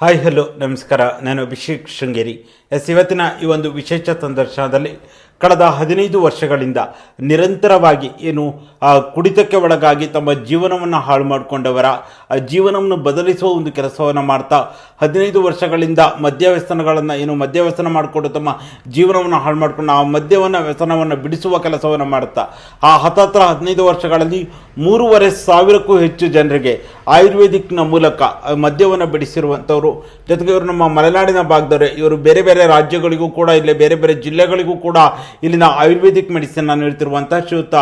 Hi hello ನಮಸ್ಕಾರ. ನಾನು Abhishek Sringeri. S, ಇವತ್ತಿನ ಈ ಒಂದು ವಿಶೇಷ ಸಂದರ್ಶನದಲ್ಲಿ ಕಳೆದ ಹದಿನೈದು ವರ್ಷಗಳಿಂದ ನಿರಂತರವಾಗಿ ಏನು ಕುಡಿತಕ್ಕೆ ಒಳಗಾಗಿ ತಮ್ಮ ಜೀವನವನ್ನು ಹಾಳು ಮಾಡಿಕೊಂಡವರ ಜೀವನವನ್ನು ಬದಲಿಸುವ ಒಂದು ಕೆಲಸವನ್ನು ಮಾಡ್ತಾ ಹದಿನೈದು ವರ್ಷಗಳಿಂದ ಮದ್ಯ ವ್ಯಸನಗಳನ್ನು ಏನು ಮದ್ಯ ವ್ಯಸನ ಮಾಡಿಕೊಂಡು ತಮ್ಮ ಜೀವನವನ್ನು ಹಾಳು ಮಾಡಿಕೊಂಡು ಆ ಮದ್ಯವನ್ನು ವ್ಯಸನವನ್ನು ಬಿಡಿಸುವ ಕೆಲಸವನ್ನು ಮಾಡ್ತಾ. ಆ ಹತ್ತತ್ರ ಹದಿನೈದು ವರ್ಷಗಳಲ್ಲಿ ಮೂರುವರೆ ಸಾವಿರಕ್ಕೂ ಹೆಚ್ಚು ಜನರಿಗೆ ಆಯುರ್ವೇದಿಕ್ನ ಮೂಲಕ ಮದ್ಯವನ್ನು ಬಿಡಿಸಿರುವಂಥವ್ರು. ಜೊತೆಗೆ ಇವರು ನಮ್ಮ ಮಲೆನಾಡಿನ ಭಾಗದವರೇ, ಇವರು ಬೇರೆ ಬೇರೆ ರಾಜ್ಯಗಳಿಗೂ ಕೂಡ ಇಲ್ಲಿ ಬೇರೆ ಬೇರೆ ಜಿಲ್ಲೆಗಳಿಗೂ ಕೂಡ ಇಲ್ಲಿನ ಆಯುರ್ವೇದಿಕ್ ಮೆಡಿಸಿನ್ ನೀಡ್ತಿರುವಂಥ ಶ್ರೀಯುತ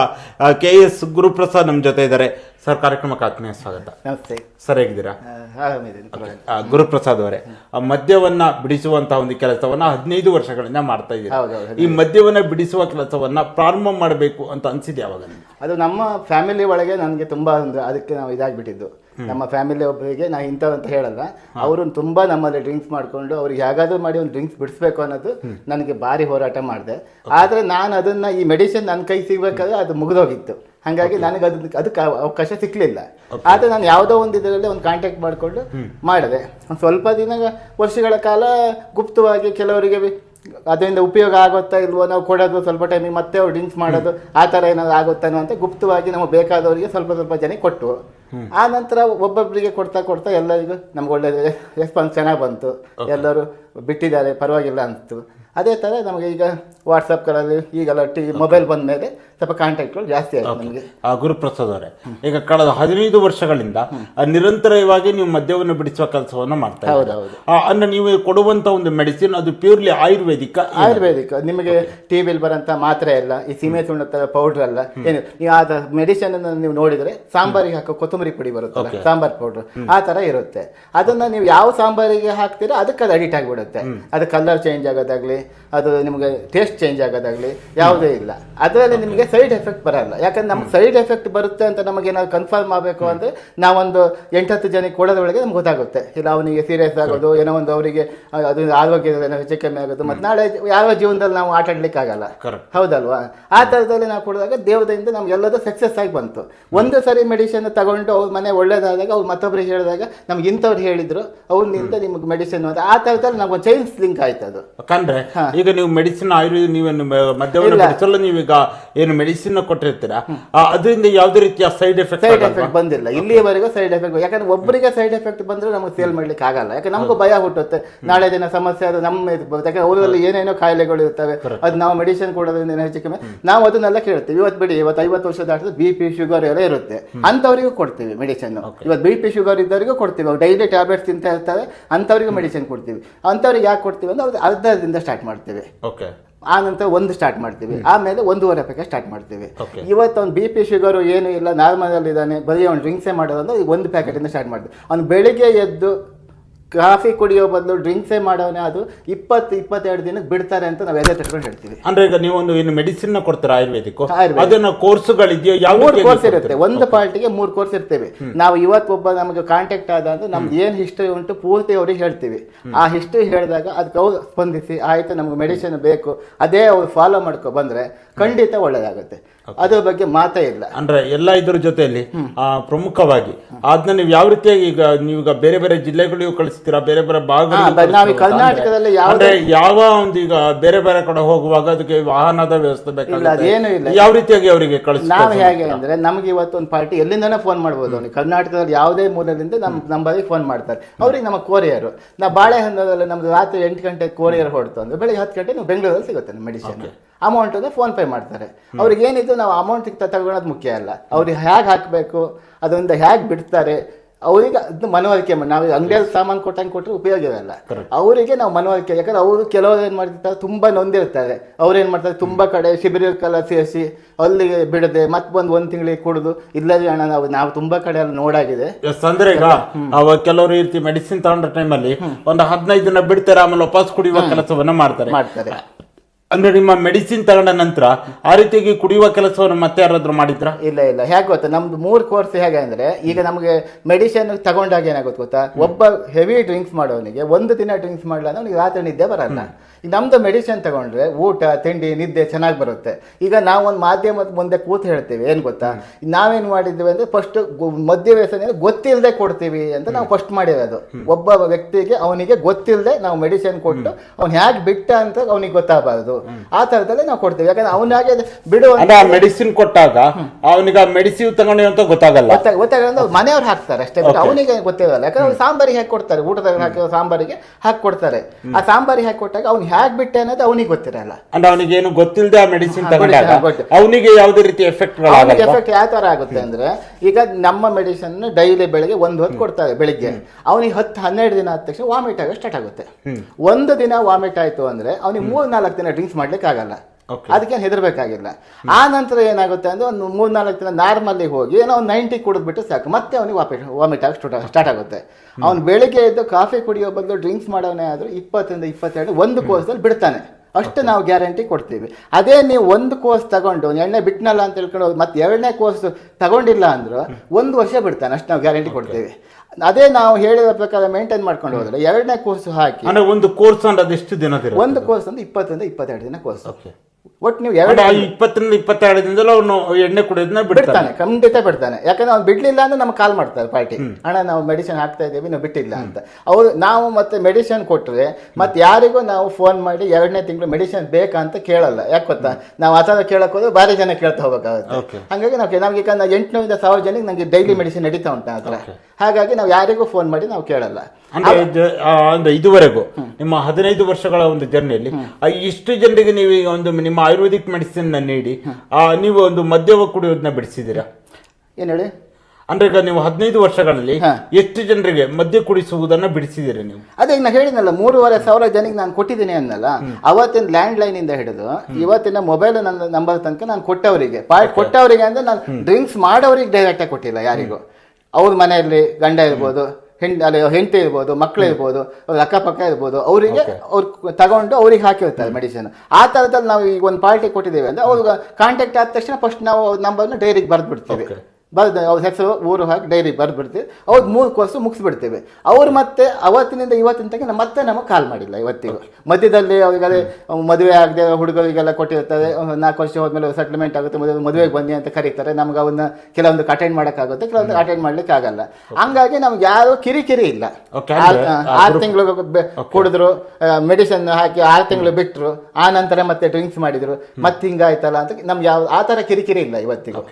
ಕೆ ಎಸ್ ಗುರುಪ್ರಸಾದ್ ನಮ್ಮ ಜೊತೆ ಇದ್ದಾರೆ. ಸರ್ ಕಾರ್ಯಕ್ರಮಕ್ಕೆ ಆತ್ಮೀಯ ಸ್ವಾಗತ. ನಮಸ್ತೆ. ಸರ್ ಹೇಗಿದ್ದೀರಾ? ಗುರುಪ್ರಸಾದ್ ಅವರೇ ಆ ಮದ್ಯವನ್ನ ಬಿಡಿಸುವಂತಹ ಒಂದು ಕೆಲಸವನ್ನ ಹದಿನೈದು ವರ್ಷಗಳಿಂದ ಮಾಡ್ತಾ ಇದ್ದೀರಾ. ಈ ಮದ್ಯವನ್ನ ಬಿಡಿಸುವ ಕೆಲಸವನ್ನ ಪ್ರಾರಂಭ ಮಾಡಬೇಕು ಅಂತ ಅನ್ಸಿದೆ ಯಾವಾಗ? ಅದು ನಮ್ಮ ಫ್ಯಾಮಿಲಿ ಒಳಗೆ ನನಗೆ ತುಂಬಾ ಒಂದು ಅದಕ್ಕೆ ನಾವು ಇದಾಗ್ಬಿಟ್ಟಿದ್ದು. ನಮ್ಮ ಫ್ಯಾಮಿಲಿ ಒಬ್ಬರಿಗೆ ನಾ ಇಂಥವ್ ಅಂತ ಹೇಳಲ್ಲ. ಅವರು ತುಂಬಾ ನಮ್ಮಲ್ಲಿ ಡ್ರಿಂಕ್ಸ್ ಮಾಡ್ಕೊಂಡು ಅವ್ರಿಗೆ ಹೇಗಾದ್ರೂ ಮಾಡಿ ಒಂದು ಡ್ರಿಂಕ್ಸ್ ಬಿಡಿಸ್ಬೇಕು ಅನ್ನೋದು ನನಗೆ ಭಾರಿ ಹೋರಾಟ ಮಾಡಿದೆ. ಆದ್ರೆ ನಾನು ಅದನ್ನ ಈ ಮೆಡಿಸಿನ್ ನನ್ನ ಕೈ ಸಿಗ್ಬೇಕಾದ್ರೆ ಅದು ಮುಗಿದೋಗಿತ್ತು. ಹಾಗಾಗಿ ನನಗೆ ಅದಕ್ಕೆ ಅದಕ್ಕೆ ಅವಕಾಶ ಸಿಕ್ಲಿಲ್ಲ. ಆದ್ರೆ ನಾನು ಯಾವುದೋ ಒಂದು ಇದರಲ್ಲಿ ಒಂದು ಕಾಂಟ್ಯಾಕ್ಟ್ ಮಾಡಿಕೊಂಡು ಮಾಡಿದೆ. ಒಂದು ಸ್ವಲ್ಪ ದಿನ ವರ್ಷಗಳ ಕಾಲ ಗುಪ್ತವಾಗಿ ಕೆಲವರಿಗೆ ಅದರಿಂದ ಉಪಯೋಗ ಆಗುತ್ತಾ ಇಲ್ವೋ ನಾವು ಕೊಡೋದು ಸ್ವಲ್ಪ ಟೈಮಿಗೆ ಮತ್ತೆ ಅವ್ರು ಡ್ರಿಂಕ್ಸ್ ಮಾಡೋದು ಆ ಥರ ಏನಾದ್ರು ಆಗುತ್ತಾನೋ ಅಂತ ಗುಪ್ತವಾಗಿ ನಮಗೆ ಬೇಕಾದವರಿಗೆ ಸ್ವಲ್ಪ ಸ್ವಲ್ಪ ಜನ ಕೊಟ್ಟು ಆ ನಂತರ ಒಬ್ಬೊಬ್ಬರಿಗೆ ಕೊಡ್ತಾ ಕೊಡ್ತಾ ಎಲ್ಲರಿಗೂ ನಮ್ಗೆ ಒಳ್ಳೆ ರೆಸ್ಪಾನ್ಸ್ ಚೆನ್ನಾಗಿ ಬಂತು. ಎಲ್ಲರೂ ಬಿಟ್ಟಿದ್ದಾರೆ ಪರವಾಗಿಲ್ಲ ಅಂತು. ಅದೇ ಥರ ನಮಗೆ ಈಗ ವಾಟ್ಸಪ್ಗಳಲ್ಲಿ ಈಗೆಲ್ಲ ಟಿ ಮೊಬೈಲ್ ಬಂದ ಮೇಲೆ ಸ್ವಲ್ಪ ಕಾಂಟ್ಯಾಕ್ಟ್ಗಳು ಜಾಸ್ತಿ ಆಯಿತು ನಮಗೆ. ಆ ಗುರುಪ್ರಸಾದ್ ಅವರೇ ಈಗ ಕಳೆದ ಹದಿನೈದು ವರ್ಷಗಳಿಂದ ನಿರಂತರವಾಗಿ ನೀವು ಮದ್ಯವನ್ನು ಬಿಡಿಸುವ ಕೆಲಸವನ್ನು ಮಾಡ್ತಾ. ಹೌದೌದು. ಅಂದ್ರೆ ನೀವು ಕೊಡುವಂತ ಒಂದು ಮೆಡಿಸಿನ್ ಅದು ಪ್ಯೂರ್ಲಿ ಆಯುರ್ವೇದಿಕ ಆಯುರ್ವೇದಿಕ್. ನಿಮಗೆ ಟಿ ವಿಲ್ ಬರೋಂಥ ಮಾತ್ರೆ ಅಲ್ಲ ಈ ಸೀಮೆ ಸುಣ್ಣ ಪೌಡರ್ ಅಲ್ಲ ಏನು ನೀವು ಆ ಮೆಡಿಸಿನ್ ನೀವು ನೋಡಿದರೆ ಸಾಂಬಾರಿಗೆ ಹಾಕೋ ಕೊತ್ತಂಬರಿ ಪುಡಿ ಬರುತ್ತೆ ಸಾಂಬಾರ್ ಪೌಡರ್ ಆ ತರ ಇರುತ್ತೆ. ಅದನ್ನ ನೀವು ಯಾವ ಸಾಂಬಾರಿಗೆ ಹಾಕ್ತೀರಾ ಅದಕ್ಕೆ ಅದು ಅಡಿಟ್ ಆಗಿಬಿಡುತ್ತೆ. ಅದು ಕಲರ್ ಚೇಂಜ್ ಆಗೋದಾಗ್ಲಿ ಅದು ನಿಮಗೆ ಟೇಸ್ಟ್ ಚೇಂಜ್ ಆಗೋದಾಗಲಿ ಯಾವುದೇ ಇಲ್ಲ. ಅದರಲ್ಲಿ ನಿಮಗೆ ಸೈಡ್ ಎಫೆಕ್ಟ್ ಬರಲ್ಲ. ಯಾಕಂದ್ರೆ ನಮ್ಗೆ ಸೈಡ್ ಎಫೆಕ್ಟ್ ಬರುತ್ತೆ ಅಂತ ನಮಗೆ ಏನಾದ್ರು ಕನ್ಫರ್ಮ್ ಆಗಬೇಕು ಅಂದ್ರೆ ನಾವೊಂದು ಎಂಟತ್ತು ಜನಕ್ಕೆ ಕೊಡೋದ್ರೊಳಗೆ ನಮ್ಗೆ ಗೊತ್ತಾಗುತ್ತೆ. ಇಲ್ಲ ಅವನಿಗೆ ಸೀರಿಯಸ್ ಆಗೋದು ಏನೋ ಒಂದು ಅವರಿಗೆ ಅದು ಆರೋಗ್ಯದ ಏನೋ ಹೆಚ್ಚು ಕಮ್ಮಿ ಆಗೋದು ಮತ್ತೆ ನಾಳೆ ಯಾವ ಜೀವನದಲ್ಲಿ ನಾವು ಆಟ ಆಡ್ಲಿಕ್ಕೆ ಆಗಲ್ಲ. ಹೌದಲ್ವಾ? ಆ ಥರದಲ್ಲಿ ನಾವು ಕೊಡಿದಾಗ ದೇವದಿಂದ ನಮ್ಗೆಲ್ಲದೂ ಸಕ್ಸಸ್ ಆಗಿ ಬಂತು. ಒಂದು ಸರಿ ಮೆಡಿಸಿನ್ ತಗೊಂಡು ಅವ್ರ ಮನೆ ಒಳ್ಳೇದಾದಾಗ ಅವ್ರು ಮತ್ತೊಬ್ರಿಗೆ ಹೇಳಿದಾಗ ನಮ್ಗೆ ಇಂಥವ್ರು ಹೇಳಿದ್ರು ಅವ್ರನ್ನಿಂದ ನಿಮ್ಗೆ ಮೆಡಿಸಿನ್ ಅಂತ. ಆ ಥರದಲ್ಲಿ ನಮ್ಗೆ ಚೈನ್ಸ್ ಲಿಂಕ್ ಆಯ್ತು ಅದು ಯಾಕಂದ್ರೆ ಈಗ ನೀವು ಮೆಡಿಸಿನ್ ಆಯುರ್ವೇದ ನೀವೇನು ಮದ್ಯವನ್ನು ಬಳಸಲು ನೀವೀಗ ಏನು ಮೆಡಿಸಿನ್ ಕೊಟ್ಟಿರ್ತೀರಾ? ಅದರಿಂದ ಯಾವುದೇ ರೀತಿಯ ಸೈಡ್ ಎಫೆಕ್ಟ್ ಸೈಡ್ ಎಫೆಕ್ಟ್ ಬಂದಿಲ್ಲ. ಇಲ್ಲಿಯವರೆಗೂ ಸೈಡ್ ಎಫೆಕ್ಟ್ ಯಾಕಂದ್ರೆ ಒಬ್ಬರಿಗೆ ಸೈಡ್ ಎಫೆಕ್ಟ್ ಬಂದ್ರೆ ನಮಗೆ ಸೇಲ್ ಮಾಡ್ಲಿಕ್ಕೆ ಆಗಲ್ಲ. ಯಾಕಂದ್ರೆ ನಮಗೂ ಭಯ ಹುಟ್ಟುತ್ತೆ. ನಾಳೆ ದಿನ ಸಮಸ್ಯೆ ಅದು ನಮ್ಮ ಯಾಕಂದ್ರೆ ಅವರಲ್ಲಿ ಏನೇನೋ ಕಾಯಿಲೆಗಳು ಇರ್ತವೆ ಅದು ನಾವು ಮೆಡಿಸಿನ್ ಕೊಡೋದ್ರಿಂದ ಹೆಚ್ಚು ಕಮ್ಮಿ? ನಾವು ಅದನ್ನೆಲ್ಲ ಕೇಳ್ತೀವಿ. ಇವತ್ತು ಬಿಡಿ ಇವತ್ತು ಐವತ್ತು ವರ್ಷದ ಆಟದ ಬಿ ಪಿ ಶುಗರ್ ಎಲ್ಲ ಇರುತ್ತೆ. ಅಂತವರಿಗೂ ಕೊಡ್ತೀವಿ ಮೆಡಿಸಿನ್ ಇವತ್ತು ಬಿ ಪಿ ಶುಗರ್ ಇದ್ದವರಿಗೂ ಕೊಡ್ತೀವಿ. ಅವ್ರು ಡೈಲಿ ಟ್ಯಾಬ್ಲೆಟ್ಸ್ ತಿಂತ ಇರ್ತಾರೆ ಅಂತವರಿಗೂ ಮೆಡಿಸಿನ್ ಕೊಡ್ತೀವಿ. ಅಂಥವ್ರಿಗೆ ಯಾಕೆ ಕೊಡ್ತೀವಿ ಅಂದ್ರೆ ಅವ್ರು ಅರ್ಧದಿಂದ ಸ್ಟಾರ್ಟ್ ಮಾಡ್ತೀವಿ. ಓಕೆ ಆ ನಂತರ ಒಂದು ಸ್ಟಾರ್ಟ್ ಮಾಡ್ತೀವಿ. ಆಮೇಲೆ ಒಂದೂವರೆ ಪ್ಯಾಕೆಟ್ ಸ್ಟಾರ್ಟ್ ಮಾಡ್ತೀವಿ. Okay. ಇವತ್ತು ಅವ್ನು ಬಿ ಪಿ ಶುಗರು ಏನು ಇಲ್ಲ ನಾರ್ಮಲ್ ಅಲ್ಲಿ ಇದ್ದಾನೆ ಬರೀ ಅವ್ನು ಡ್ರಿಂಕ್ಸೇ ಮಾಡೋದಂದ್ರೆ ಒಂದು ಪ್ಯಾಕೆಟಿಂದ ಸ್ಟಾರ್ಟ್ ಮಾಡ್ತೀವಿ. ಅವ್ನು ಬೆಳಿಗ್ಗೆ ಎದ್ದು ಕಾಫಿ ಕುಡಿಯೋ ಬದಲು ಡ್ರಿಂಕ್ಸೇ ಮಾಡೋನೆ ಅದು ಇಪ್ಪತ್ತು ಇಪ್ಪತ್ತೆರಡು ದಿನಕ್ಕೆ ಬಿಡ್ತಾರೆ ಅಂತ ನಾವು ಎದೆ ತಟ್ಕೊಂಡು ಹೇಳ್ತೀವಿ. ಅಂದ್ರೆ ಈಗ ನೀವು ಒಂದು ಏನು ಮೆಡಿಸಿನ್ ಕೊಡ್ತೀರಾ ಆಯುರ್ವೇದಿಕ್. ಅದನ್ನ ಕೋರ್ಸ್ಗಳಿದೆಯೋ ಯಾವ ಮೂರು ಕೋರ್ಸ್ ಇರುತ್ತೆ. ಒಂದು ಪಾರ್ಟಿಗೆ ಮೂರು ಕೋರ್ಸ್ ಇರ್ತೇವೆ. ನಾವು ಇವತ್ತು ಒಬ್ಬ ನಮಗೆ ಕಾಂಟ್ಯಾಕ್ಟ್ ಆದ ಅಂದ್ರೆ ನಮ್ದು ಏನು ಹಿಸ್ಟ್ರಿ ಉಂಟು ಪೂರ್ತಿ ಅವ್ರಿಗೆ ಹೇಳ್ತೀವಿ. ಆ ಹಿಸ್ಟ್ರಿ ಹೇಳಿದಾಗ ಅದಕ್ಕೆ ಅವ್ರು ಸ್ಪಂದಿಸಿ ಆಯ್ತು ನಮ್ಗೆ ಮೆಡಿಸಿನ್ ಬೇಕು ಅದೇ ಅವ್ರು ಫಾಲೋ ಮಾಡ್ಕೊ ಬಂದ್ರೆ ಖಂಡಿತ ಒಳ್ಳೇದಾಗುತ್ತೆ. ಅದ್ರ ಬಗ್ಗೆ ಮಾತೇ ಇಲ್ಲ. ಅಂದ್ರೆ ಎಲ್ಲ ಇದ್ರ ಜೊತೆಯಲ್ಲಿ ಪ್ರಮುಖವಾಗಿ. ಅದನ್ನ ನೀವು ಯಾವ ರೀತಿಯಾಗಿ ಈಗ ನೀವೀಗ ಬೇರೆ ಬೇರೆ ಜಿಲ್ಲೆಗಳಿಗೂ ಕಳಿಸ್ತೀರಾ? ಬೇರೆ ಬೇರೆ ಕಳಿಸ್ತೀರಾ? ಕರ್ನಾಟಕದಲ್ಲಿ ಅಂದ್ರೆ- ಯಾವ ಒಂದು ಈಗ ಬೇರೆ ಬೇರೆ ಕಡೆ ಹೋಗುವಾಗ ಅದಕ್ಕೆ ವಾಹನದ ವ್ಯವಸ್ಥೆ ಇಲ್ಲ, ಅದೇನು ಅದೇನೂ ಇಲ್ಲ. ಯಾವ ರೀತಿಯಾಗಿ ಅವರಿಗೆ ಕಳಿಸ್ ನಾವು ಹೇಗೆ ಅಂದ್ರೆ ನಮ್ಗೆ ಇವತ್ತು ಒಂದು ಪಾರ್ಟಿ ಎಲ್ಲಿಂದನೇ ಫೋನ್ ಮಾಡ್ಬೋದು ಅವ್ನಿಗೆ. ಕರ್ನಾಟಕದಲ್ಲಿ ಯಾವುದೇ ಮೂಲದಿಂದ ನಮ್ಮ ನಂಬರಿಗೆ ಫೋನ್ ಮಾಡ್ತಾರೆ. ಅವ್ರಿಗೆ ನಮ್ಮ ಕೋರಿಯರು ನಾವು ಬಾಳೆಹಣ್ಣದಲ್ಲಿ ನಮ್ದು ರಾತ್ರಿ ಎಂಟು ಗಂಟೆ ಕೋರಿಯರ್ ಹೊಡ್ತು ಅಂದ್ರೆ ಬೆಳಿಗ್ಗೆ ಹತ್ತು ಗಂಟೆ ನೀವು ಬೆಂಗಳೂರಲ್ಲಿ ಸಿಗುತ್ತೆ ಮೆಡಿಸಿನ್ ಅಮೌಂಟ್ ಅಂದ್ರೆ ಫೋನ್ ಪೇ ಮಾಡ್ತಾರೆ. ಅವ್ರಿಗೆ ಏನಿದ್ರು ನಾವು ಅಮೌಂಟ್ ತಗೊಳ್ಳೋದು ಮುಖ್ಯ ಅಲ್ಲ. ಅವ್ರಿಗೆ ಹೇಗೆ ಹಾಕಬೇಕು ಅದರಿಂದ ಹೇಗೆ ಬಿಡ್ತಾರೆ ಅವರಿಗೆ ಅದು ಮನವರಿಕೆ ಮಾಡಿ ನಾವು ಅಂಗಡಿಯಲ್ಲಿ ಸಾಮಾನು ಕೊಟ್ಟಂಗೆ ಕೊಟ್ಟರೆ ಉಪಯೋಗ ಇರಲ್ಲ ಅವರಿಗೆ ನಾವು ಮನವರಿಕೆ ಯಾಕಂದ್ರೆ ಅವರು ಕೆಲವರು ಏನು ಮಾಡ್ತಿರ್ತಾರೆ ತುಂಬಾ ನೊಂದಿರ್ತಾರೆ. ಅವ್ರು ಏನು ಮಾಡ್ತಾರೆ ತುಂಬಾ ಕಡೆ ಶಿಬಿರಕ್ಕೆಲ್ಲ ಸೇರಿಸಿ ಅಲ್ಲಿಗೆ ಬಿಡದೆ ಮತ್ತೆ ಬಂದು ಒಂದು ತಿಂಗಳಿಗೆ ಕುಡಿದು ಇಲ್ಲದೇ ಅಣ್ಣ ನಾವು ನಾವು ತುಂಬಾ ಕಡೆ ಅಲ್ಲಿ ನೋಡಾಗಿದೆ. ಅಂದ್ರೆ ಈಗ ಅವಾಗ ಕೆಲವರು ಈ ರೀತಿ ಮೆಡಿಸಿನ್ ತಗೊಂಡ ಟೈಮಲ್ಲಿ ಒಂದು ಹದಿನೈದು ದಿನ ಬಿಡ್ತಾರೆ ಆಮೇಲೆ ವಾಪಸ್ ಕುಡಿಯುವ ಕೆಲಸವನ್ನ ಮಾಡ್ತಾರೆ. ಮಾಡ್ತಾರೆ. ಅಂದ್ರೆ ನಿಮ್ಮ ಮೆಡಿಸಿನ್ ತಗೊಂಡ ನಂತರ ಆ ರೀತಿಯಾಗಿ ಕುಡಿಯುವ ಕೆಲಸವನ್ನು ಮತ್ತೆ ಯಾರಾದ್ರೂ ಮಾಡಿದ್ರ? ಇಲ್ಲ ಇಲ್ಲ. ಹೇಗೆ ಗೊತ್ತಾ? ನಮ್ದು ಮೂರು ಕೋರ್ಸ್ ಹೇಗೆ ಅಂದ್ರೆ ಈಗ ನಮಗೆ ಮೆಡಿಸಿನ್ ತಗೊಂಡಾಗ ಏನಾಗುತ್ತೆ ಗೊತ್ತಾ? ಒಬ್ಬ ಹೆವಿ ಡ್ರಿಂಕ್ಸ್ ಮಾಡೋನಿಗೆ ಒಂದು ದಿನ ಡ್ರಿಂಕ್ಸ್ ಮಾಡಲ್ಲ ಅವ್ನಿಗೆ ರಾತ್ರಿ ನಿದ್ದೆ ಬರಲ್ಲ. ಈಗ ನಮ್ದು ಮೆಡಿಸಿನ್ ತಗೊಂಡ್ರೆ ಊಟ ತಿಂಡಿ ನಿದ್ದೆ ಚೆನ್ನಾಗಿ ಬರುತ್ತೆ. ಈಗ ನಾವು ಒಂದು ಮಾಧ್ಯಮದ ಮುಂದೆ ಕೂತು ಹೇಳ್ತೀವಿ ಏನು ಗೊತ್ತಾ? ನಾವೇನು ಮಾಡಿದ್ವಿ ಅಂದ್ರೆ ಫಸ್ಟ್ ಮದ್ಯ ವ್ಯಸನ ಗೊತ್ತಿಲ್ಲದೆ ಕೊಡ್ತೀವಿ ಅಂತ ನಾವು ಫಸ್ಟ್ ಮಾಡಿರೋದು. ಒಬ್ಬ ವ್ಯಕ್ತಿಗೆ ಅವನಿಗೆ ಗೊತ್ತಿಲ್ಲದೆ ನಾವು ಮೆಡಿಸಿನ್ ಕೊಟ್ಟು ಅವ್ನು ಹೇಗೆ ಬಿಟ್ಟ ಅಂತ ಅವನಿಗೆ ಗೊತ್ತಾಗಬಾರ್ದು. ಆ ತರದಲ್ಲೇ ನಾವು ಕೊಡ್ತೀವಿ. ಯಾಕಂದ್ರೆ ಅವನಾಗೆ ಬಿಡುವ ಮೆಡಿಸಿನ್ ಕೊಟ್ಟಾಗ ಅವನಿಗೆ ಆ ಮೆಡಿಸಿನ್ ತಗೊಂಡಿ ಅಂತ ಗೊತ್ತಾಗಲ್ಲ. ಗೊತ್ತಾಗಲ್ಲ ಅಂದ್ರೆ ಮನೆಯವ್ರು ಹಾಕ್ತಾರೆ ಅಷ್ಟೇ ಅವನಿಗೆ ಗೊತ್ತಿರಲ್ಲ. ಯಾಕಂದ್ರೆ ಅವ್ನು ಸಾಂಬಾರಿಗೆ ಹಾಕಿ ಕೊಡ್ತಾರೆ ಊಟದಾಗ ಹಾಕಿರೋ ಸಾಂಬಾರಿಗೆ ಹಾಕಿ ಕೊಡ್ತಾರೆ. ಆ ಸಾಂಬಾರಿಗೆ ಹಾಕಿ ಕೊಟ್ಟಾಗ ಅವ್ನು ಹೇಗೆ ಬಿಟ್ಟೆ ಅನ್ನೋದು ಅವನಿಗೆ ಗೊತ್ತಿರಲ್ಲ. ಅಂದ್ರೆ ಅವನಿಗೆ ಏನು ಗೊತ್ತಿಲ್ಲದೆ ಆ ಮೆಡಿಸಿನ್ ತಗೊಂಡಾಗ. ಅವನಿಗೆ ಯಾವುದೇ ರೀತಿ ಎಫೆಕ್ಟ್ ಎಫೆಕ್ಟ್ ಯಾವ ತರ ಆಗುತ್ತೆ ಅಂದ್ರೆ ಈಗ ನಮ್ಮ ಮೆಡಿಸಿನ್ ಡೈಲಿ ಬೆಳಿಗ್ಗೆ ಒಂದು ಹೊತ್ತು ಕೊಡ್ತಾರೆ ಬೆಳಿಗ್ಗೆ. ಅವನಿಗೆ ಹತ್ತು ಹನ್ನೆರಡು ದಿನ ಆದ ತಕ್ಷಣ ವಾಮಿಟ್ ಆಗೋ ಸ್ಟಾರ್ಟ್ ಆಗುತ್ತೆ. ಒಂದು ದಿನ ವಾಮಿಟ್ ಆಯ್ತು ಅಂದ್ರೆ ಅವನಿಗೆ ಮೂರ್ ನಾಲ್ಕು ದಿನ ಡ್ರಿಂಕ್ಸ್ ಮಾಡ್ಲಿಕ್ಕೆ ಆಗಲ್ಲ Okay. ಅದಕ್ಕೆ ಹೆದರ್ಬೇಕಾಗಿಲ್ಲ. ಆ ನಂತರ ಏನಾಗುತ್ತೆ ಅಂದ್ರೆ ಒಂದು ಮೂರ್ ನಾಲ್ಕು ದಿನ ನಾರ್ಮಲ್ಲಿ ಹೋಗಿ ಏನೋ ಒಂದು ನೈಂಟಿ ಕುಡಿದ್ಬಿಟ್ಟು ಸಾಕು. ಮತ್ತೆ ಅವನಿಗೆ ವಾಮಿಟ್ ವಾಮಿಟ್ ಆಗಿ ಸ್ಟಾರ್ಟ್ ಆಗುತ್ತೆ. ಅವ್ನು ಬೆಳಿಗ್ಗೆ ಎದ್ದು ಕಾಫಿ ಕುಡಿಯೋ ಬದಲು ಡ್ರಿಂಕ್ಸ್ ಮಾಡೋನೇ ಆದ್ರೂ ಇಪ್ಪತ್ತರಿಂದ ಇಪ್ಪತ್ತೆರಡು ಒಂದು ಕೋರ್ಸಲ್ಲಿ ಬಿಡ್ತಾನೆ. ಅಷ್ಟು ನಾವು ಗ್ಯಾರಂಟಿ ಕೊಡ್ತೀವಿ. ಅದೇ ನೀವು ಒಂದು ಕೋರ್ಸ್ ತಗೊಂಡು ಎಣ್ಣೆ ಬಿಟ್ನಲ್ಲ ಅಂತ ಹೇಳ್ಕೊಂಡು ಮತ್ತೆ ಎರಡನೇ ಕೋರ್ಸ್ ತಗೊಂಡಿಲ್ಲ ಅಂದ್ರೆ ಒಂದು ವರ್ಷ ಬಿಡ್ತಾನೆ. ಅಷ್ಟು ನಾವು ಗ್ಯಾರಂಟಿ ಕೊಡ್ತೀವಿ. ಅದೇ ನಾವು ಹೇಳಿದ ಪ್ರಕಾರ ಮೇಂಟೈನ್ ಮಾಡ್ಕೊಂಡು ಹೋದ್ರೆ ಎರಡನೇ ಕೋರ್ಸ್ ಹಾಕಿ ಅಂದ್ರೆ ಒಂದು ಕೋರ್ಸ್ ಅಂದ್ರೆ ಅದೆಷ್ಟು ದಿನ ಒಂದು ಕೋರ್ಸ್ ಅಂದ್ರೆ ಇಪ್ಪತ್ತರಿಂದ ಇಪ್ಪತ್ತೆರಡು ದಿನ ಕೋರ್ಸ್ Okay. ಒಟ್ಟು ನೀವು ಎರಡು ಇಪ್ಪತ್ತರಿಂದ ಇಪ್ಪತ್ತೆರಡು ದಿನದಲ್ಲಿ ಅವನು ಎಣ್ಣೆ ಕುಡಿಯೋದನ್ನ ಬಿಡ್ತಾನೆ. ಖಂಡಿತ ಬಿಡ್ತಾನೆ. ಯಾಕಂದ್ರೆ ಅವ್ನು ಬಿಡ್ಲಿಲ್ಲ ಅಂದ್ರೆ ನಮ್ಗೆ ಕಾಲ್ ಮಾಡ್ತಾರೆ ಪಾರ್ಟಿ. ಹಣ ನಾವು ಮೆಡಿಸಿನ್ ಹಾಕ್ತಾ ಇದ್ದೀವಿ ನಾವು ಬಿಟ್ಟಿಲ್ಲ ಅಂತ. ಅವ್ರು ನಾವು ಮತ್ತೆ ಮೆಡಿಸಿನ್ ಕೊಟ್ಟರೆ ಮತ್ತೆ ಯಾರಿಗೂ ನಾವು ಫೋನ್ ಮಾಡಿ ಎರಡನೇ ತಿಂಗಳು ಮೆಡಿಸಿನ್ ಬೇಕಾ ಅಂತ ಕೇಳಲ್ಲ. ಯಾಕೆ ಗೊತ್ತಾ? ನಾವು ಆ ಥರ ಕೇಳಕ್ ಹೋದ್ರೆ ಭಾರಿ ಜನ ಕೇಳ್ತಾ ಹೋಗಬೇಕಾಗುತ್ತೆ. ಹಾಗಾಗಿ ನಾವು ನಮ್ಗೆ ಈಗ ಎಂಟುನೂರಿಂದ ಸಾವಿರ ಜನಕ್ಕೆ ನಂಗೆ ಡೈಲಿ ಮೆಡಿಸಿನ್ ನಡೀತಾ ಉಂಟು ಆ ಥರ. ಹಾಗಾಗಿ ನಾವು ಯಾರಿಗೂ ಫೋನ್ ಮಾಡಿ ನಾವು ಕೇಳಲ್ಲ. ಅಂದ್ರೆ ಇದುವರೆಗೂ ನಿಮ್ಮ ಹದಿನೈದು ವರ್ಷಗಳ ಒಂದು ಜರ್ನಿಯಲ್ಲಿ ಇಷ್ಟು ಜನರಿಗೆ ನೀವು ಈಗ ಒಂದು ನಿಮ್ಮ ಆಯುರ್ವೇದಿಕ್ ಮೆಡಿಸಿನ್ ನೀಡಿ ಆ, ನೀವು ಒಂದು ಮದ್ಯವ ಕುಡಿಯೋದನ್ನ ಬಿಡಿಸಿದ್ದೀರಾ? ಏನು ಹೇಳಿ? ಅಂದ್ರೆ ಈಗ ನೀವು ಹದಿನೈದು ವರ್ಷಗಳಲ್ಲಿ ಹಾ. ಎಷ್ಟು ಜನರಿಗೆ ಮದ್ಯ ಕುಡಿಸುವುದನ್ನ ಬಿಡಿಸಿದ್ದೀರಿ ನೀವು? ಅದೇ ಈಗ ನಾ ಹೇಳಿದ್ನಲ್ಲ ಮೂರುವರೆ ಸಾವಿರ ಜನಕ್ಕೆ ನಾನು ಕೊಟ್ಟಿದ್ದೀನಿ ಅನ್ನಲ್ಲ. ಅವತ್ತಿನ ಲ್ಯಾಂಡ್ ಲೈನ್ ಇಂದ ಹಿಡಿದು ಇವತ್ತಿನ ಮೊಬೈಲ್ ನನ್ನ ನಂಬರ್ ತನಕ ನಾನು ಕೊಟ್ಟವರಿಗೆ. ಪಾರ್ಟ್ ಕೊಟ್ಟವರಿಗೆ ಅಂದ್ರೆ ನಾನು ಡ್ರಿಂಕ್ಸ್ ಮಾಡೋರಿಗೆ ಡೈರೆಕ್ಟ್ ಆಗಿ ಕೊಟ್ಟಿಲ್ಲ ಯಾರಿಗೂ. ಅವ್ರ ಮನೆಯಲ್ಲಿ ಗಂಡ ಇರ್ಬೋದು ಹೆಂಡ್ ಅಲ್ಲಿ ಹೆಂಡತಿ ಇರ್ಬೋದು ಮಕ್ಕಳು ಇರ್ಬೋದು ಅವ್ರ ಅಕ್ಕಪಕ್ಕ ಇರ್ಬೋದು ಅವರಿಗೆ ಅವ್ರು ತಗೊಂಡು ಅವ್ರಿಗೆ ಹಾಕಿರ್ತಾರೆ ಮೆಡಿಸಿನ್ ಆ ಥರದಲ್ಲಿ ನಾವು ಈಗ ಒಂದು ಪಾರ್ಟಿ ಕೊಟ್ಟಿದ್ದೇವೆ ಅಂದರೆ ಅವ್ರಿಗೆ ಕಾಂಟ್ಯಾಕ್ಟ್ ಆದ ತಕ್ಷಣ ಫಸ್ಟ್ ನಾವು ಅವ್ರ ನಂಬರ್ನ ಡೈರಿಗೆ ಬರೆದು ಬಿಡ್ತೀವಿ. ಬರ್ದು ಅವ್ರ ಹೆಸರು ಊರು ಹಾಕಿ ಡೈರಿ ಬರ್ಬಿಡ್ತೀವಿ ಅವ್ರು ಮೂರು ಕೋರ್ಸು ಮುಗಿಸ್ಬಿಡ್ತೇವೆ. ಅವ್ರು ಮತ್ತೆ ಅವತ್ತಿನಿಂದ ಇವತ್ತಿನ ತನಕ ಮತ್ತೆ ನಮಗೆ ಕಾಲ್ ಮಾಡಿಲ್ಲ ಇವತ್ತಿಗೂ. ಮಧ್ಯದಲ್ಲಿ ಅವ್ರಿಗೆ ಮದುವೆ ಆಗದೆ ಹುಡುಗರಿಗೆಲ್ಲ ಕೊಟ್ಟಿರ್ತಾರೆ. ನಾಲ್ಕು ವರ್ಷ ಹೋದ್ಮೇಲೆ ಸೆಟ್ಲ್ಮೆಂಟ್ ಆಗುತ್ತೆ. ಮದುವೆ ಮದುವೆಗೆ ಬನ್ನಿ ಅಂತ ಕರೀತಾರೆ. ನಮ್ಗೆ ಅವನ್ನ ಕೆಲವೊಂದು ಅಟೆಂಡ್ ಮಾಡೋಕ್ಕಾಗುತ್ತೆ ಕೆಲವೊಂದು ಅಟೆಂಡ್ ಮಾಡ್ಲಿಕ್ಕೆ ಆಗಲ್ಲ. ಹಂಗಾಗಿ ನಮ್ಗೆ ಯಾರು ಕಿರಿಕಿರಿ ಇಲ್ಲ. ಆರು ತಿಂಗಳು ಕುಡಿದ್ರು ಮೆಡಿಸಿನ್ ಹಾಕಿ ಆರು ತಿಂಗಳು ಬಿಟ್ರು ಆ ನಂತರ ಮತ್ತೆ ಡ್ರಿಂಕ್ಸ್ ಮಾಡಿದ್ರು. ಮತ್ತೆ ಹಿಂಗಾಯ್ತಲ್ಲ ಅಂತ ನಮ್ಗೆ ಯಾವ ಆ ಥರ ಕಿರಿಕಿರಿ ಇಲ್ಲ ಇವತ್ತಿಗೂ.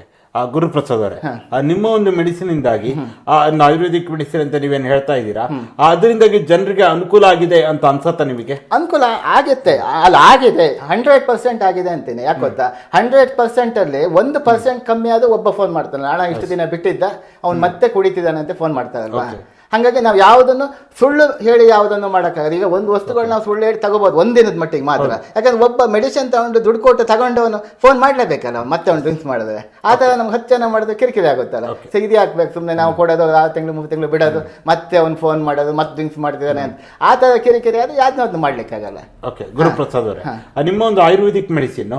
ಗುರುಪ್ರಸಾದ್ ಅವರೇ ಆ, ನಿಮ್ಮ ಒಂದು ಮೆಡಿಸಿನ್ ಇಂದಾಗಿ ಆ, ಒಂದು ಆಯುರ್ವೇದಿಕ್ ಮೆಡಿಸಿನ್ ಅಂತ ನೀವೇನು ಹೇಳ್ತಾ ಇದ್ದೀರಾ? ಆ, ಅದರಿಂದಾಗಿ ಜನರಿಗೆ ಅನುಕೂಲ ಆಗಿದೆ ಅಂತ ಅನ್ಸತ್ತಾ ನಿಮಗೆ? ಅನುಕೂಲ ಆಗುತ್ತೆ. ಅಲ್ಲ ಆಗಿದೆ. ಹಂಡ್ರೆಡ್ ಪರ್ಸೆಂಟ್ ಆಗಿದೆ ಅಂತೀನಿ. ಯಾಕೆ ಗೊತ್ತಾ? ಹಂಡ್ರೆಡ್ ಪರ್ಸೆಂಟ್ ಅಲ್ಲಿ ಒಂದು ಪರ್ಸೆಂಟ್ ಕಮ್ಮಿ ಆದ್ರೂ ಒಬ್ಬ ಫೋನ್ ಮಾಡ್ತಾನೆ. ಹಣ ಇಷ್ಟು ದಿನ ಬಿಟ್ಟಿದ್ದ? ಅವ್ನು ಮತ್ತೆ ಕುಡಿತಿದ್ದಾನೆ ಅಂತ ಫೋನ್ ಮಾಡ್ತಾರಲ್ವಾ ಹಾಗಾಗಿ ನಾವು ಯಾವುದನ್ನು ಸುಳ್ಳು ಹೇಳಿ ಯಾವುದನ್ನು ಮಾಡೋಕ್ಕಾಗಲ್ಲ. ಈಗ ಒಂದು ವಸ್ತುಗಳು ನಾವು ಸುಳ್ಳು ಹೇಳಿ ತಗೋಬಹುದು ಒಂದಿನದ ಮಟ್ಟಿಗೆ ಮಾತ್ರ. ಯಾಕಂದ್ರೆ ಒಬ್ಬ ಮೆಡಿಸಿನ್ ತಗೊಂಡು ದುಡ್ಡು ಕೊಟ್ಟು ತಗೊಂಡವನು ಫೋನ್ ಮಾಡಲೇಬೇಕಲ್ಲ ಮತ್ತೆ ಅವ್ನು ಡ್ರಿಂಕ್ಸ್ ಮಾಡಿದ್ರೆ ಆ ಥರ ನಮ್ಗೆ ಹತ್ತು ಜನ ಮಾಡಿದ್ರೆ ಕಿರಿಕಿರಿ ಆಗುತ್ತಲ್ಲ. ಸೊ ಇದು ಹಾಕ್ಬೇಕು ಸುಮ್ಮನೆ ನಾವು ಕೊಡೋದು ಆರು ತಿಂಗಳು ಮೂರು ತಿಂಗಳು ಬಿಡೋದು ಮತ್ತೆ ಅವ್ನು ಫೋನ್ ಮಾಡೋದು ಮತ್ತೆ ಡ್ರಿಂಕ್ಸ್ ಮಾಡ್ತಿದ್ದಾನೆ ಅಂತ. ಆ ಥರ ಕಿರಿಕಿರಿ ಆದರೆ ಯಾವ್ದನ್ನ ಅದನ್ನ ಮಾಡಲಿಕ್ಕಾಗಲ್ಲ. ಓಕೆ ಗುರುಪ್ರಸಾದ್ ಅವರೇ. ನಿಮ್ಮ ಒಂದು ಆಯುರ್ವೇದಿಕ್ ಮೆಡಿಸಿನ್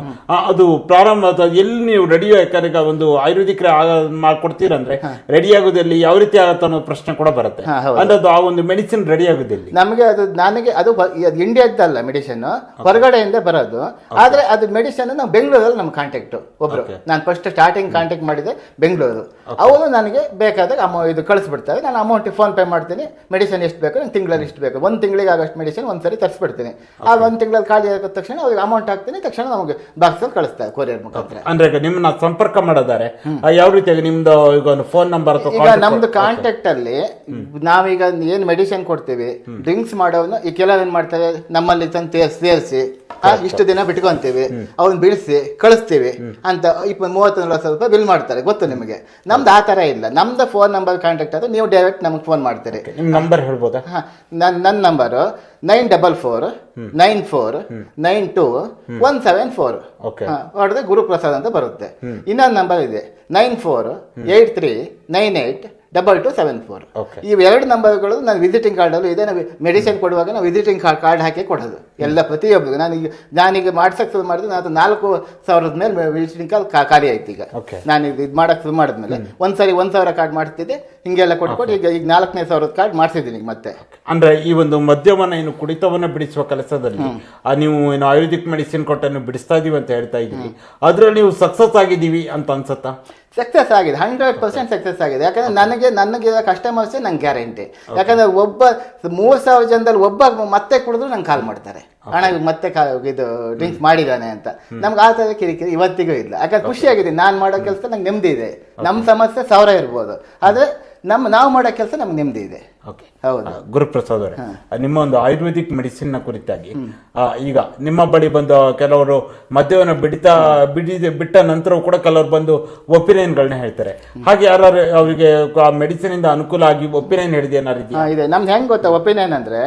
ಅದು ಪ್ರಾರಂಭ ಎಲ್ಲಿ ನೀವು ರೆಡಿ ಯಾಕಂದ್ರೆ ಒಂದು ಆಯುರ್ವೇದಿಕ್ ಮಾಡ್ಕೊಡ್ತೀರಂದ್ರೆ ರೆಡಿ ಆಗೋದಲ್ಲಿ ಯಾವ ರೀತಿ ಆಗತ್ತೆ ಅನ್ನೋ ಪ್ರಶ್ನೆ ಕೂಡ ಬರುತ್ತೆ. ಅಂದ್ರೆ ಅದು ಆ ಒಂದು ಮೆಡಿಸಿನ್ ರೆಡಿ ಆಗುದಿಲ್ಲ. ನಮಗೆ ಅದು ನನಗೆ ಅದು ಇಂಡಿಯಾದಲ್ಲ ಇಂಡಿಯಾದ್ದಲ್ಲ ಮೆಡಿಸಿನ್ ಹೊರಗಡೆಯಿಂದ ಬರೋದು. ಆದ್ರೆ ಅದು ಮೆಡಿಸಿನ್ ನಾವು ಬೆಂಗಳೂರಲ್ಲಿ ನಮ್ಮ ಕಾಂಟ್ಯಾಕ್ಟ್ ಒಬ್ರು. Okay. ನಾನು ಫಸ್ಟ್ ಸ್ಟಾರ್ಟಿಂಗ್ ಕಾಂಟ್ಯಾಕ್ಟ್ ಮಾಡಿದೆ ಬೆಂಗಳೂರು. ಅವರು ನನಗೆ ಬೇಕಾದಾಗ ಅಮೌ ಇದು ಕಳಿಸ್ಬಿಡ್ತಾರೆ. ನಾನು ಅಮೌಂಟ್ ಫೋನ್ ಪೇ ಮಾಡ್ತೀನಿ. ಮೆಡಿಸಿನ್ ಎಷ್ಟು ಬೇಕು? ನಂಗೆ ತಿಂಗಳಲ್ಲಿ ಇಷ್ಟು ಬೇಕು. ಒಂದು ತಿಂಗಳಿಗೆ ಆಗಷ್ಟು ಮೆಡಿಸಿನ್ ಒಂದ್ಸರಿ ತರಿಸ್ಬಿಡ್ತೀನಿ. ಆ ಒಂದು ತಿಂಗಳಲ್ಲಿ ಖಾಲಿ ಆಗಿದ ತಕ್ಷಣ ಅವ್ರಿಗೆ ಅಮೌಂಟ್ ಹಾಕ್ತೀನಿ. ತಕ್ಷಣ ನಮಗೆ ಬಾಕ್ಸಲ್ಲಿ ಕಳಿಸ್ತಾರೆ ಕೊರಿಯರ್ ಮುಖಾಂತರ. ಅಂದ್ರೆ ಈಗ ನಿಮ್ಮನ್ನ ಸಂಪರ್ಕ ಮಾಡೋದಾರೆ. ಆ, ಯಾವ ರೀತಿಯಾಗಿ ನಿಮ್ದು ಈಗ ಒಂದು ಫೋನ್ ನಂಬರ್ ಈಗ ನಮ್ದು ಕಾಂಟ್ಯಾಕ್ಟ್ ಅಲ್ಲಿ ನಾವೀಗ ಏನ್ ಮೆಡಿಸಿನ್ ಕೊಡ್ತೀವಿ ಡ್ರಿಂಕ್ಸ್ ಮಾಡೋನು ಈ ಕೆಲವ್ ಏನ್ ಮಾಡ್ತಾರೆ ನಮ್ಮಲ್ಲಿ ತಂದು ಸೇರಿಸಿ ಇಷ್ಟು ದಿನ ಬಿಟ್ಕೊಂತೀವಿ ಅವ್ನ್ ಬಿಡಿಸಿ ಕಳಿಸ್ತೀವಿ ಅಂತ ಇಪ್ಪ ಮೂವತ್ತು ನಲ್ವತ್ತು ರೂಪಾಯಿ ಬಿಲ್ ಮಾಡ್ತಾರೆ ಗೊತ್ತು ನಿಮಗೆ? ನಮ್ದು ಆ ತರ ಇಲ್ಲ. ನಮ್ದು ಫೋನ್ ನಂಬರ್ ಕಾಂಟ್ಯಾಕ್ಟ್ ಆದ್ರೆ ನೀವು ಡೈರೆಕ್ಟ್ ನಮಗೆ ಫೋನ್ ಮಾಡ್ತೀರಿ. ನಂಬರ್ ಹೇಳ್ಬೋದಾ? ಹಾ, ನನ್ನ number nine double four nine four nine two one seven four. ಹೊಡೆದ್ರೆ ಗುರುಪ್ರಸಾದ್ ಅಂತ ಬರುತ್ತೆ. ಇನ್ನೊಂದು ನಂಬರ್ ಇದೆ nine four eight three nine eight double two seven four ಎರಡು ನಂಬರ್ಗಳು ನಾನು ವಿಸಿಟಿಂಗ್ ಕಾರ್ಡಲ್ಲೂ ಇದೆ. ನಾವು ಮೆಡಿಸಿನ್ ಕೊಡುವಾಗ ನಾವು ವಿಸಿಟಿಂಗ್ ಕಾರ್ಡ್ ಹಾಕಿ ಕೊಡೋದು. ಎಲ್ಲ ಪ್ರತಿಯೊಬ್ಬರಿಗೂ. ನಾನೀಗ ನಾನೀಗ ಮಾಡ್ಸಕ್ಕೆ ಶುರು ಮಾಡಿದ್ರೆ ನಾನು ನಾಲ್ಕು ಸಾವಿರದ ಮೇಲೆ ವಿಸಿಟಿಂಗ್ ಕಾರ್ಡ್ ಖಾಲಿ ಆಯ್ತು ಈಗ. ನಾನು ಇದು ಇದು ಮಾಡಕ್ಕೆ ಶುರು ಮಾಡಿದ್ಮೇಲೆ. ಒಂದು ಸಾರಿ ಒಂದು ಸಾವಿರ ಕಾರ್ಡ್ ಮಾಡ್ತಿದ್ದೆ. ಹಿಂಗೆಲ್ಲ ಕೊಟ್ಕೊಟ್ಟು ಈಗ ಈಗ ನಾಲ್ಕನೇ ಸಾವಿರದ ಕಾರ್ಡ್ ಮಾಡಿಸಿದ್ದೀನಿ ಈಗ ಮತ್ತೆ. ಅಂದ್ರೆ ಈ ಒಂದು ಮದ್ಯವನ್ನ ಏನು ಕುಡಿತವನ್ನ ಬಿಡಿಸುವ ಕೆಲಸದಲ್ಲಿ ಆ ನೀವು ಏನು ಆಯುರ್ವೇದಿಕ್ ಮೆಡಿಸಿನ್ ಕೊಟ್ಟನ್ನು ಬಿಡಿಸ್ತಾ ಇದೀವಿ ಅಂತ ಹೇಳ್ತಾ ಇದ್ದೀವಿ. ಅದ್ರಲ್ಲಿ ನೀವು ಸಕ್ಸಸ್ ಆಗಿದ್ದೀವಿ ಅಂತ ಅನ್ಸತ್ತಾ? ಸಕ್ಸಸ್ ಆಗಿದೆ. ಹಂಡ್ರೆಡ್ ಪರ್ಸೆಂಟ್ ಸಕ್ಸಸ್ ಆಗಿದೆ. ಯಾಕಂದ್ರೆ ನನಗೆ ನನಗೆ ಕಸ್ಟಮರ್ಸೇ ನಂಗೆ ಗ್ಯಾರಂಟಿ ಯಾಕಂದ್ರೆ ಒಬ್ಬ ಮೂರು ಸಾವಿರ ಜನದಲ್ಲಿ ಒಬ್ಬ ಮತ್ತೆ ಕುಡಿದ್ರು ನಂಗೆ ಕಾಲ್ ಮಾಡ್ತಾರೆ. ಹಣ ಮತ್ತೆ ಕಾ- ಇದು ಡ್ರಿಂಕ್ಸ್ ಮಾಡಿದಾನೆ ಅಂತ. ನಮ್ಗೆ ಆ ಥರ ಕಿರಿಕಿರಿ ಇವತ್ತಿಗೂ ಇಲ್ಲ. ಯಾಕಂದ್ರೆ ಖುಷಿಯಾಗಿದೆ. ನಾನು ಮಾಡೋ ಕೆಲಸ ನಂಗೆ ನೆಮ್ಮದಿ ಇದೆ. ನಮ್ಮ ಸಮಸ್ಯೆ ಸಾವಿರ ಇರ್ಬೋದು. ಆದರೆ ನಮ್ಮ ನಾವು ಮಾಡೋ ಕೆಲಸ ನಮ್ಗೆ ನೆಮ್ಮದಿ ಇದೆ. ಓಕೆ ಹೌದು. ಗುರುಪ್ರಸಾದ್ ಅವರೇ ನಿಮ್ಮ ಒಂದು ಆಯುರ್ವೇದಿಕ್ ಮೆಡಿಸಿನ್ನ ಕುರಿತಾಗಿ ಈಗ ನಿಮ್ಮ ಬಳಿ ಬಂದ ಕೆಲವರು ಮದ್ಯವನ್ನು ಬಿಡಿತಾ ಬಿಡಿದ ಬಿಟ್ಟ ನಂತರ ಕೂಡ ಕೆಲವರು ಬಂದು ಒಪಿನಿಯನ್ಗಳನ್ನ ಹೇಳ್ತಾರೆ. ಹಾಗೆ ಯಾರು ಅವರಿಗೆ ಆ ಮೆಡಿಸಿನ್ ಇಂದ ಅನುಕೂಲ ಆಗಿ ಒಪಿನಿಯನ್ ಏನಾರು ಇದೆಯಾ? ಇದೆ. ನಮ್ದು ಹೆಂಗ್ ಗೊತ್ತಾ ಒಪಿನಿಯನ್ ಅಂದ್ರೆ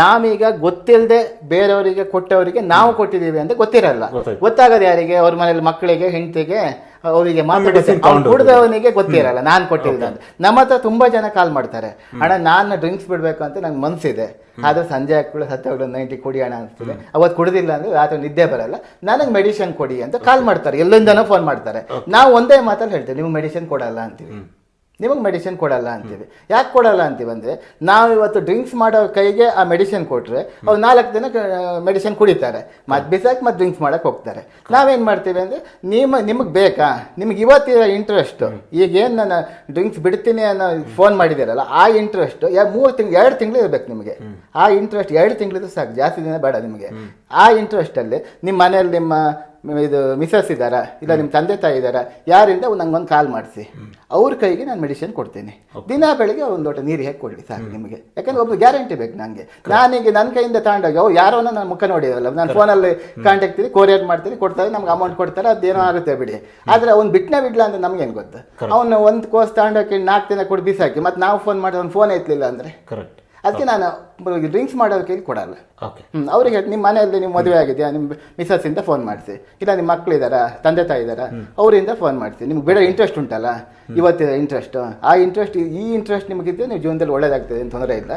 ನಾವೀಗ ಗೊತ್ತಿಲ್ಲದೆ ಬೇರೆಯವರಿಗೆ ಕೊಟ್ಟವರಿಗೆ ನಾವು ಕೊಟ್ಟಿದ್ದೀವಿ ಅಂತ ಗೊತ್ತಿರಲ್ಲ. ಗೊತ್ತಾಗದು ಯಾರಿಗೆ? ಅವ್ರ ಮನೇಲಿ ಮಕ್ಕಳಿಗೆ ಹೆಂಡತಿಗೆ? ಅವರಿಗೆ. ಕುಡ್ದವನಿಗೆ ಗೊತ್ತಿರಲ್ಲ ನಾನು ಕೊಟ್ಟಿಲ್ಲ ಅಂತ. ನಮ್ಮ ಹತ್ರ ತುಂಬಾ ಜನ ಕಾಲ್ ಮಾಡ್ತಾರೆ. ಅಣ್ಣ ನಾನು ಡ್ರಿಂಕ್ಸ್ ಬಿಡ್ಬೇಕು ಅಂತ ನಂಗೆ ಮನ್ಸಿದೆ. ಆದ್ರೆ ಸಂಜೆ ಹಾಕೊಳ್ಳಿ ಹತ್ತು ನೈಂಟಿ ಕುಡಿ ಅಣ್ಣ ಅನ್ಸ್ತಿದೆ. ಅವತ್ತು ಕುಡಿದಿಲ್ಲ ಅಂದ್ರೆ ರಾತ್ರಿ ನಿದ್ದೆ ಬರಲ್ಲ. ನನಗೆ ಮೆಡಿಸಿನ್ ಕೊಡಿ ಅಂತ ಕಾಲ್ ಮಾಡ್ತಾರೆ. ಎಲ್ಲಿಂದನೋ ಫೋನ್ ಮಾಡ್ತಾರೆ. ನಾವು ಒಂದೇ ಮಾತಲ್ಲಿ ಹೇಳ್ತೇವೆ ನೀವು ಮೆಡಿಸಿನ್ ಕೊಡಲ್ಲ ಅಂತೀವಿ. ನಿಮಗೆ ಮೆಡಿಸಿನ್ ಕೊಡಲ್ಲ ಅಂತೀವಿ. ಯಾಕೆ ಕೊಡಲ್ಲ ಅಂತೀವಿ ಅಂದರೆ, ನಾವು ಇವತ್ತು ಡ್ರಿಂಕ್ಸ್ ಮಾಡೋ ಕೈಗೆ ಆ ಮೆಡಿಸಿನ್ ಕೊಟ್ಟರೆ ಅವ್ರು ನಾಲ್ಕು ದಿನ ಮೆಡಿಸಿನ್ ಕುಡಿತಾರೆ. ಮತ್ತು ಬಿಸಾಕಿ ಮತ್ತು ಡ್ರಿಂಕ್ಸ್ ಮಾಡೋಕ್ಕೆ ಹೋಗ್ತಾರೆ. ನಾವೇನ್ ಮಾಡ್ತೀವಿ ಅಂದ್ರೆ, ನಿಮ್ಮ, ನಿಮಗೆ ಬೇಕಾ? ನಿಮ್ಗೆ ಇವತ್ತಿರೋ ಇಂಟ್ರೆಸ್ಟ್ ಈಗ ಏನು ನಾನು ಡ್ರಿಂಕ್ಸ್ ಬಿಡ್ತೀನಿ ಅನ್ನೋ ಫೋನ್ ಮಾಡಿದಿರಲ್ಲ ಆ ಇಂಟ್ರೆಸ್ಟ್ ಮೂರು ತಿಂಗಳು, ಎರಡು ತಿಂಗಳು ಇರಬೇಕು ನಿಮಗೆ. ಆ ಇಂಟ್ರೆಸ್ಟ್ ಎರಡು ತಿಂಗಳಿದ್ರೆ ಸಾಕು, ಜಾಸ್ತಿ ದಿನ ಬೇಡ ನಿಮಗೆ. ಆ ಇಂಟ್ರೆಸ್ಟಲ್ಲಿ ನಿಮ್ಮ ಮನೆಯಲ್ಲಿ ನಿಮ್ಮ ಇದು ಮಿಸಸ್ ಇದ್ದಾರಾ ಇಲ್ಲ ನಿಮ್ಮ ತಂದೆ ತಾಯಿ ಇದ್ದಾರಾ ಯಾರಿಂದ ನಂಗೊಂದು ಕಾಲ್ ಮಾಡಿಸಿ. ಅವ್ರ ಕೈಗೆ ನಾನು ಮೆಡಿಸಿನ್ ಕೊಡ್ತೀನಿ. ದಿನ ಬೆಳಿಗ್ಗೆ ಒಂದು ಲೋಟ ನೀರು ಹೇಗೆ ಕೊಡ್ಲಿ ಸಾಕು ನಿಮಗೆ. ಯಾಕಂದ್ರೆ ಒಬ್ಬ ಗ್ಯಾರಂಟಿ ಬೇಕು ನನಗೆ ನಾನೀಗ ನನ್ನ ಕೈಯಿಂದ ತಗೊಂಡೋಗಿ ಅವ್ರು ಯಾರೋ ನನ್ನ ಮುಖ ನೋಡಿರಲ್ಲ ನಾನು ಫೋನಲ್ಲಿ ಕಾಂಟ್ಯಾಕ್ಟ್ ಇದ್ದೀನಿ ಕೊರಿಯರ್ ಮಾಡ್ತೀನಿ ಕೊಡ್ತಾರೆ ನಮ್ಗೆ ಅಮೌಂಟ್ ಕೊಡ್ತಾರೆ ಅದೇನೋ ಆಗುತ್ತೆ ಬಿಡಿ. ಆದರೆ ಅವ್ನು ಬಿಟ್ಟನೆ ಬಿಡ್ಲ ಅಂತ ನಮಗೇನು ಗೊತ್ತು? ಅವನು ಒಂದು ಕೋಸ್ ತಗೊಂಡೋಗಿ ನಾಲ್ಕು ದಿನ ಕೊಟ್ಟು ಬಿಸಾಕಿ ಮತ್ತೆ ನಾವು ಫೋನ್ ಮಾಡಿ ಅವ್ನು ಫೋನ್ ಎತ್ತಲಿಲ್ಲ ಅಂದರೆ? ಕರೆಕ್ಟ್ ಅದಕ್ಕೆ ನಾನು ಡ್ರಿಂಕ್ಸ್ ಮಾಡೋದಕ್ಕೆ ಕೊಡಲ್ಲ. ಓಕೆ ಹ್ಮ್ ಅವ್ರಿಗೆ ನಿಮ್ಮ ಮನೆಯಲ್ಲಿ ನಿಮ್ಮ ಮದುವೆ ಆಗಿದೆಯಾ? ನಿಮ್ಮ ಮಿಸಸ್ ಇಂದ ಫೋನ್ ಮಾಡಿಸಿ. ಇಲ್ಲ ನಿಮ್ಮ ಮಕ್ಳು ಇದ್ದಾರಾ ತಂದೆ ತಾಯಿ ಇದ್ದಾರಾ ಅವರಿಂದ ಫೋನ್ ಮಾಡಿಸಿ. ನಿಮ್ಗೆ ಬೇಡ ಇಂಟ್ರೆಸ್ಟ್ ಉಂಟಲ್ಲ? ಇವತ್ತಿನ ಇಂಟ್ರೆಸ್ಟ್ ಆ ಇಂಟ್ರೆಸ್ಟ್ ಈ ಇಂಟ್ರೆಸ್ಟ್ ನಿಮಗಿದ್ರೆ ನೀವು ಜೀವನದಲ್ಲಿ ಒಳ್ಳೇದಾಗ್ತದೆ ಏನು ತೊಂದರೆ ಇಲ್ಲ.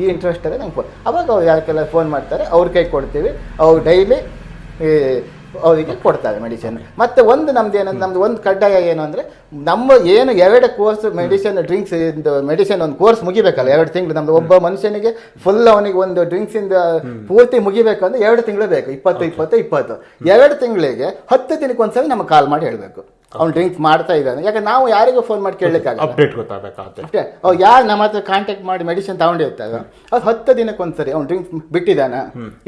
ಈ ಇಂಟ್ರೆಸ್ಟ್ ಅಲ್ಲೇ ನಂಗೆ ಫೋನ್ ಅವಾಗ ಅವ್ರು ಯಾಕೆಲ್ಲ ಫೋನ್ ಮಾಡ್ತಾರೆ ಅವ್ರ ಕೈ ಕೊಡ್ತೀವಿ. ಅವ್ರು ಡೈಲಿ ಅವರಿಗೆ ಕೊಡ್ತಾರೆ ಮೆಡಿಸಿನ್ ಮತ್ತೆ ಒಂದು ನಮ್ದು ಏನಂದ್ರೆ, ನಮ್ದು ಒಂದು ಕಡ್ಡಾಯ ಏನು ಅಂದ್ರೆ, ನಮ್ಮ ಏನು ಎರಡು ಕೋರ್ಸ್ ಮೆಡಿಸಿನ್ ಡ್ರಿಂಕ್ಸ್ ಮೆಡಿಸಿನ್ ಒಂದು ಕೋರ್ಸ್ ಮುಗಿಬೇಕಲ್ಲ, ಎರಡು ತಿಂಗಳು. ನಮ್ದು ಒಬ್ಬ ಮನುಷ್ಯನಿಗೆ ಫುಲ್ ಅವನಿಗೆ ಒಂದು ಡ್ರಿಂಕ್ಸ್ ಇಂದ ಪೂರ್ತಿ ಮುಗಿಬೇಕು ಅಂದ್ರೆ ಎರಡು ತಿಂಗಳು ಬೇಕು. ಇಪ್ಪತ್ತು ಇಪ್ಪತ್ತು ಇಪ್ಪತ್ತು. ಎರಡು ತಿಂಗಳಿಗೆ ಹತ್ತು ದಿನಕ್ಕೆ ಒಂದ್ಸಲ ನಮಗೆ ಕಾಲ್ ಮಾಡಿ ಹೇಳ್ಬೇಕು. ಅವ್ನು ಡ್ರಿಂಕ್ ಮಾಡ್ತಾ ಇದ್ದಾನೆ. ಯಾಕೆ ನಾವು ಯಾರಿಗೂ ಫೋನ್ ಮಾಡಿ ಕೇಳಲಿಕ್ಕಾಗಲ್ಲ? ಅಪ್ಡೇಟ್ ಗೊತ್ತಾಗಬೇಕಾಗುತ್ತೆ. ಅಷ್ಟೇ. ಅವ್ರು ಯಾರು ನಮ್ಮ ಹತ್ರ ಕಾಂಟ್ಯಾಕ್ಟ್ ಮಾಡಿ ಮೆಡಿಸಿನ್ ತಗೊಂಡಿರ್ತಾರೆ ಅದು? ಹತ್ತು ದಿನಕ್ಕೆ ಒಂದ್ಸರಿ ಅವ್ನು ಡ್ರಿಂಕ್ಸ್ ಬಿಟ್ಟಿದ್ದಾನ.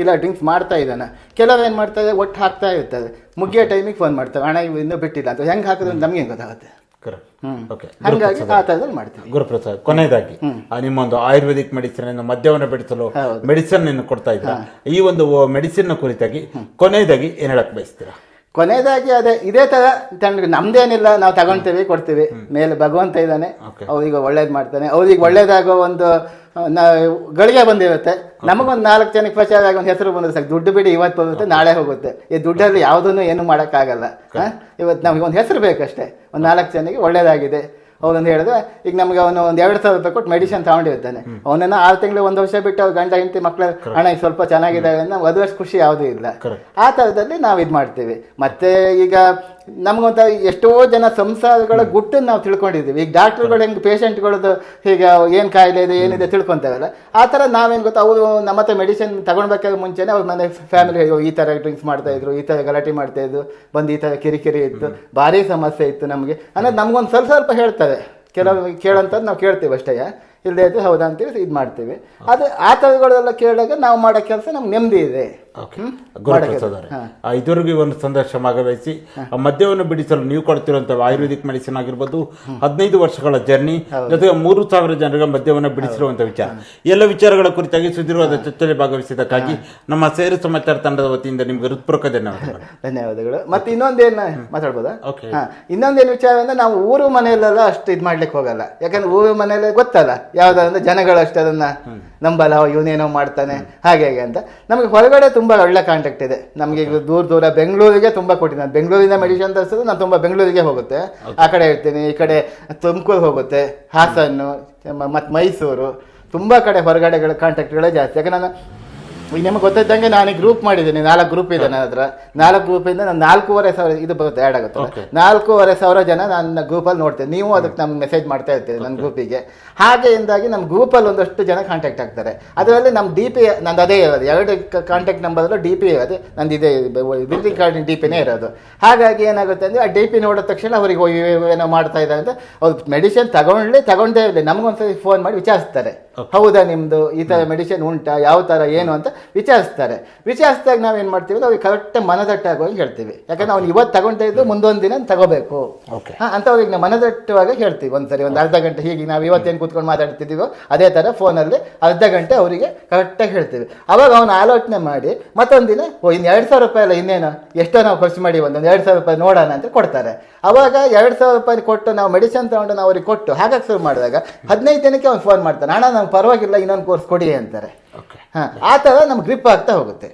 ಇಲ್ಲ ಡ್ರಿಂಕ್ಸ್ ಮಾಡ್ತಾ ಇದ್ದಾನ. ಕೆಲವ್ರು ಏನು ಮಾಡ್ತಾರೆ ಒಟ್ಟು ಹಾಕ್ತಾ ಇರ್ತಾರೆ ಮುಗಿಯೋ ಟೈಮಿಗೆ ಫೋನ್ ಮಾಡ್ತಾರೆ ಹಣ ಇವು ಇನ್ನೂ ಬಿಟ್ಟಿಲ್ಲ ಅಂತ. ಹೆಂಗೆ ಹಾಕಿದ್ರೆ ನಮ್ಗೆ ಗೊತ್ತಾಗುತ್ತೆ? ಕರೆಕ್ಟ್ ಓಕೆ ಹಂಗಾಗಿ ಆ ಥರದಲ್ಲಿ ಮಾಡ್ತೀವಿ. ಗುರುಪ್ರಸಾದ್ ಕೊನೆಯದಾಗಿ ಆ ನಿಮ್ಮ ಒಂದು ಆಯುರ್ವೇದಿಕ್ ಮೆಡಿಸಿನ್ ಮದ್ಯವನ್ನು ಬಿಡಿಸಲು ಮೆಡಿಸಿನ್ ಕೊಡ್ತಾ ಇದ್ದ ಈ ಒಂದು ಮೆಡಿಸಿನ್ ಕುರಿತಾಗಿ ಕೊನೆಯದಾಗಿ ಏನ್ ಹೇಳಕ್ ಬಯಸ್ತೀರಾ? ಕೊನೆಯದಾಗಿ ಅದೇ ಇದೇ ತರ ತಂಡ ನಮ್ದೇನಿಲ್ಲ ನಾವು ತಗೊಂತೀವಿ ಕೊಡ್ತೀವಿ. ಮೇಲೆ ಭಗವಂತ ಇದ್ದಾನೆ. ಅವ್ರಿಗೆ ಒಳ್ಳೇದ್ ಮಾಡ್ತಾನೆ. ಅವ್ರಿಗೆ ಒಳ್ಳೇದಾಗೋ ಒಂದು ಗಳಿಗೆ ಬಂದಿರುತ್ತೆ. ನಮಗೊಂದು ನಾಲ್ಕು ಜನಕ್ಕೆ ಪ್ರಚಾರ ಆಗಿ ಒಂದು ಹೆಸರು ಬಂದಿರುತ್ತೆ ಸಾಕು. ದುಡ್ಡು ಬಿಡಿ ಇವತ್ತು ಬರುತ್ತೆ ನಾಳೆ ಹೋಗುತ್ತೆ. ಈ ದುಡ್ಡಲ್ಲಿ ಯಾವುದನ್ನು ಏನು ಮಾಡೋಕ್ಕಾಗಲ್ಲ? ಇವತ್ತು ನಮಗೆ ಒಂದು ಹೆಸರು ಬೇಕಷ್ಟೇ. ಒಂದು ನಾಲ್ಕು ಜನಕ್ಕೆ ಒಳ್ಳೇದಾಗಿದೆ. ಅವನೊಂದು ಹೇಳಿದ್ರೆ ಈಗ ನಮ್ಗೆ ಅವನು ಒಂದು ಎರಡು ಸಾವಿರ ರೂಪಾಯಿ ಕೊಟ್ಟು ಮೆಡಿಸಿನ್ ತಗೊಂಡಿರ್ತಾನೆ. ಅವನನ್ನ ಆರು ತಿಂಗಳು ಒಂದು ವರ್ಷ ಬಿಟ್ಟು ಅವ್ರ ಗಂಡ ಹೆಂಡತಿ ಮಕ್ಕಳ ಹಣ ಸ್ವಲ್ಪ ಚೆನ್ನಾಗಿದ್ದಾವೆ ಅನ್ನೋ ಒಂದು ವರ್ಷ ಖುಷಿ ಯಾವುದೂ ಇಲ್ಲ. ಆ ಥರದಲ್ಲಿ ನಾವು ಇದು ಮಾಡ್ತೀವಿ ಮತ್ತೆ ಈಗ ನಮಗೊಂತ ಎಷ್ಟೋ ಜನ ಸಂಸಾರಗಳ ಗುಟ್ಟನ್ನು ನಾವು ತಿಳ್ಕೊಂಡಿದ್ದೀವಿ. ಈಗ ಡಾಕ್ಟರ್ಗಳು ಹೆಂಗೆ ಪೇಷಂಟ್ಗಳದ್ದು ಹೀಗೆ ಏನು ಕಾಯಿಲೆ ಇದೆ ಏನಿದೆ ತಿಳ್ಕೊತೇವಲ್ಲ ಆ ಥರ ನಾವೇನು ಗೊತ್ತಾ ಅವರು ನಮ್ಮ ಹತ್ರ ಮೆಡಿಸಿನ್ ತಗೊಳ್ಬೇಕಾದ್ರೆ ಮುಂಚೆನೆ ಅವ್ರ ಮನೆ ಫ್ಯಾಮಿಲಿ ಈ ಥರ ಡ್ರಿಂಕ್ಸ್ ಮಾಡ್ತಾಯಿದ್ರು ಈ ಥರ ಗಲಾಟೆ ಮಾಡ್ತಾಯಿದ್ರು ಬಂದು ಈ ಥರ ಕಿರಿಕಿರಿ ಇತ್ತು ಭಾರಿ ಸಮಸ್ಯೆ ಇತ್ತು ನಮಗೆ. ಅಂದರೆ ನಮಗೊಂದು ಸ್ವಲ್ಪ ಸ್ವಲ್ಪ ಹೇಳ್ತಾರೆ. ಕೆಲವು ಕೇಳೋಂಥದ್ದು ನಾವು ಕೇಳ್ತೀವಿ ಅಷ್ಟೇ ಇಲ್ಲದೆ ಇದ್ದು ಹೌದಾ ಅಂತೇಳಿ ಇದು ಮಾಡ್ತೀವಿ. ಅದು ಆ ಥರಗಳೆಲ್ಲ ಕೇಳಿದಾಗ ನಾವು ಮಾಡೋ ಕೆಲಸ ನಮ್ಗೆ ನೆಮ್ಮದಿ ಇದೆ. ಆ, ಇದುವರೆಗೂ ಒಂದು ಸಂದರ್ಶನ ಭಾಗವಹಿಸಿ ಆ ಮದ್ಯವನ್ನು ಬಿಡಿಸಲು ನೀವು ಕೊಡ್ತಿರುವಂತಹ ಆಯುರ್ವೇದಿಕ್ ಮೆಡಿಸಿನ್ ಆಗಿರ್ಬೋದು ಹದಿನೈದು ವರ್ಷಗಳ ಜರ್ನಿ ಜೊತೆಗೆ ಮೂರು ಸಾವಿರ ಜನರಿಗೆ ಮದ್ಯವನ್ನು ಬಿಡಿಸಿರುವಂತಹ ವಿಚಾರ. ಎಲ್ಲ ವಿಚಾರಗಳ ಕುರಿತಾಗಿ ಸುದೀರ್ಘವಾದ ಚರ್ಚೆಯಲ್ಲಿ ಭಾಗವಹಿಸಿದ್ದಕ್ಕಾಗಿ ನಮ್ಮ ಸೇರು ಸಮಾಚಾರ ತಂಡದ ವತಿಯಿಂದ ನಿಮ್ಗೆ ಹೃತ್ಪೂರ್ವಕ ಧನ್ಯವಾದಗಳು. ಧನ್ಯವಾದಗಳು. ಮತ್ತೆ ಇನ್ನೊಂದೇನ ಮಾತಾಡ್ಬೋದಾ? ಇನ್ನೊಂದೇನು ವಿಚಾರ ಅಂದ್ರೆ ನಾವು ಊರು ಮನೆಯಲ್ಲೆಲ್ಲ ಅಷ್ಟು ಇದು ಮಾಡ್ಲಿಕ್ಕೆ ಹೋಗಲ್ಲ. ಯಾಕಂದ್ರೆ ಊರು ಮನೆಯಲ್ಲೇ ಗೊತ್ತಲ್ಲ ಯಾವ್ದಾದ್ರೆ ಜನಗಳು ಅಷ್ಟು ಅದನ್ನ ನಂಬಲ್ಲ ಇವನೇನೋ ಮಾಡ್ತಾನೆ ಹಾಗೆ ಹಾಗೆ ಅಂತ. ನಮಗೆ ಹೊರಗಡೆ ತುಂಬಾ ಒಳ್ಳೆ ಕಾಂಟ್ಯಾಕ್ಟ್ ಇದೆ. ನಮಗೆ ಈಗ ದೂರ ದೂರ ಬೆಂಗಳೂರಿಗೆ ತುಂಬಾ ಕೊಟ್ಟಿದ್ದೀನಿ ನಾನು ಬೆಂಗಳೂರಿಂದ ಮೆಡಿಷನ್ ತರಿಸೋದು ನಾನು ತುಂಬಾ ಬೆಂಗಳೂರಿಗೆ ಹೋಗುತ್ತೆ. ಆ ಕಡೆ ಇರ್ತೀನಿ ಈ ಕಡೆ ತುಮಕೂರು ಹೋಗುತ್ತೆ ಹಾಸನ್ನು ಮತ್ತು ಮೈಸೂರು. ತುಂಬಾ ಕಡೆ ಹೊರಗಡೆಗಳ ಕಾಂಟ್ಯಾಕ್ಟ್ಗಳೇ ಜಾಸ್ತಿ. ಯಾಕೆ ನಾನು ಈಗ ನಿಮಗೆ ಗೊತ್ತಿದ್ದಂಗೆ ನಾನು ಗ್ರೂಪ್ ಮಾಡಿದ್ದೀನಿ ನಾಲ್ಕು ಗ್ರೂಪ್ ಇದೆ ನನ್ನ ಹತ್ರ. ನಾಲ್ಕು ಗ್ರೂಪಿಂದ ನಾನು ನಾಲ್ಕೂವರೆ ಸಾವಿರ ಇದು ಬರುತ್ತೆ ಆ್ಯಡ್ ಆಗುತ್ತೆ. ನಾಲ್ಕೂವರೆ ಸಾವಿರ ಜನ ನನ್ನ ಗ್ರೂಪಲ್ಲಿ ನೋಡ್ತೇನೆ. ನೀವು ಅದಕ್ಕೆ ನಮ್ಮ ಮೆಸೇಜ್ ಮಾಡ್ತಾ ಇರ್ತೀರಿ ನನ್ನ ಗ್ರೂಪಿಗೆ ಹಾಗೆಯಿಂದಾಗಿ ನಮ್ಮ ಗ್ರೂಪಲ್ಲಿ ಒಂದಷ್ಟು ಜನ ಕಾಂಟ್ಯಾಕ್ಟ್ ಆಗ್ತಾರೆ. ಅದರಲ್ಲಿ ನಮ್ಮ ಡಿ ಪಿ ನಂದು ಅದೇ ಇರೋದು. ಎರಡು ಕಾಂಟ್ಯಾಕ್ಟ್ ನಂಬರಲ್ಲೂ ಡಿ ಪಿ ಇರೋದು. ನಂದು ಇದೇ ವಿಸಿಟಿಂಗ್ ಕಾರ್ಡಿನ ಡಿ ಪಿನೇ ಇರೋದು. ಹಾಗಾಗಿ ಏನಾಗುತ್ತೆ ಅಂದರೆ ಆ ಡಿ ಪಿ ನೋಡಿದ ತಕ್ಷಣ ಅವರಿಗೆ ಏನೋ ಮಾಡ್ತಾ ಇದ್ದಾರೆ ಅಂತ ಅವ್ರು ಮೆಡಿಸಿನ್ ತಗೊಂಡ್ಲಿ ತಗೊಂಡೇ ಇರಲಿ. ನಮಗೊಂದ್ಸರಿ ಫೋನ್ ಮಾಡಿ ವಿಚಾರಿಸ್ತಾರೆ. ಹೌದಾ ನಿಮ್ಮದು ಈ ಥರ ಮೆಡಿಸಿನ್ ಉಂಟಾ? ಯಾವ ಥರ ಏನು ಅಂತ ವಿಚಾರಿಸ್ತಾರೆ. ವಿಚಾರಿಸಿದಾಗ ಏನು ಮಾಡ್ತೀವಿ ಅವ್ರಿಗೆ ಕರೆಕ್ಟ್ ಹೋಗಿ ಹೇಳ್ತೀವಿ. ಯಾಕಂದ್ರೆ ಅವ್ನು ಇವತ್ತು ತಗೊಂತಾ ಇದ್ದು ಮುಂದೊಂದು ದಿನ ತಗೋಬೇಕು. ಓಕೆ ಹಾಂ ಅಂತ ಅವ್ರಿಗೆ ನಾವು ಮನದಟ್ಟುವಾಗ ಹೇಳ್ತೀವಿ ಒಂದ್ಸರಿ ಒಂದು ಅರ್ಧ ಗಂಟೆ ಹೀಗೆ ನಾವು ಇವತ್ತೇನು ಕೂತ್ಕೊಂಡು ಮಾತಾಡ್ತಿದ್ದೀವೋ ಅದೇ ಥರ ಫೋನಲ್ಲಿ ಅರ್ಧ ಗಂಟೆ ಅವರಿಗೆ ಕರೆಕ್ಟಾಗಿ ಹೇಳ್ತೀವಿ. ಅವಾಗ ಅವನು ಆಲೋಚನೆ ಮಾಡಿ ಮತ್ತೊಂದು ದಿನ ಓ ಇನ್ನು ಎರಡು ಸಾವಿರ ರೂಪಾಯಿ ಅಲ್ಲ ಇನ್ನೇನು? ಎಷ್ಟೋ ನಾವು ಖರ್ಚು ಮಾಡಿ ಒಂದೊಂದು ಎರಡು ಸಾವಿರ ರೂಪಾಯಿ ನೋಡೋಣ ಅಂತ ಕೊಡ್ತಾರೆ. ಅವಾಗ ಎರಡು ಸಾವಿರ ರೂಪಾಯಿ ಕೊಟ್ಟು ನಾವು ಮೆಡಿಸಿನ್ ತಗೊಂಡು ನಾವು ಅವ್ರಿಗೆ ಕೊಟ್ಟು ಹಾಗಾಗಿ ಶುರು ಮಾಡಿದಾಗ ಹದಿನೈದು ದಿನಕ್ಕೆ ಅವ್ನು ಫೋನ್ ಮಾಡ್ತಾನೆ ಅಣ್ಣ ನಮ್ಗೆ ಪರವಾಗಿಲ್ಲ ಇನ್ನೊಂದು ಕೋರ್ಸ್ ಕೊಡಿ ಅಂತಾರೆ. ಹಾಂ ಆ ಥರ ನಮ್ಗೆ ಗ್ರಿಪ್ ಆಗ್ತಾ ಹೋಗುತ್ತೆ.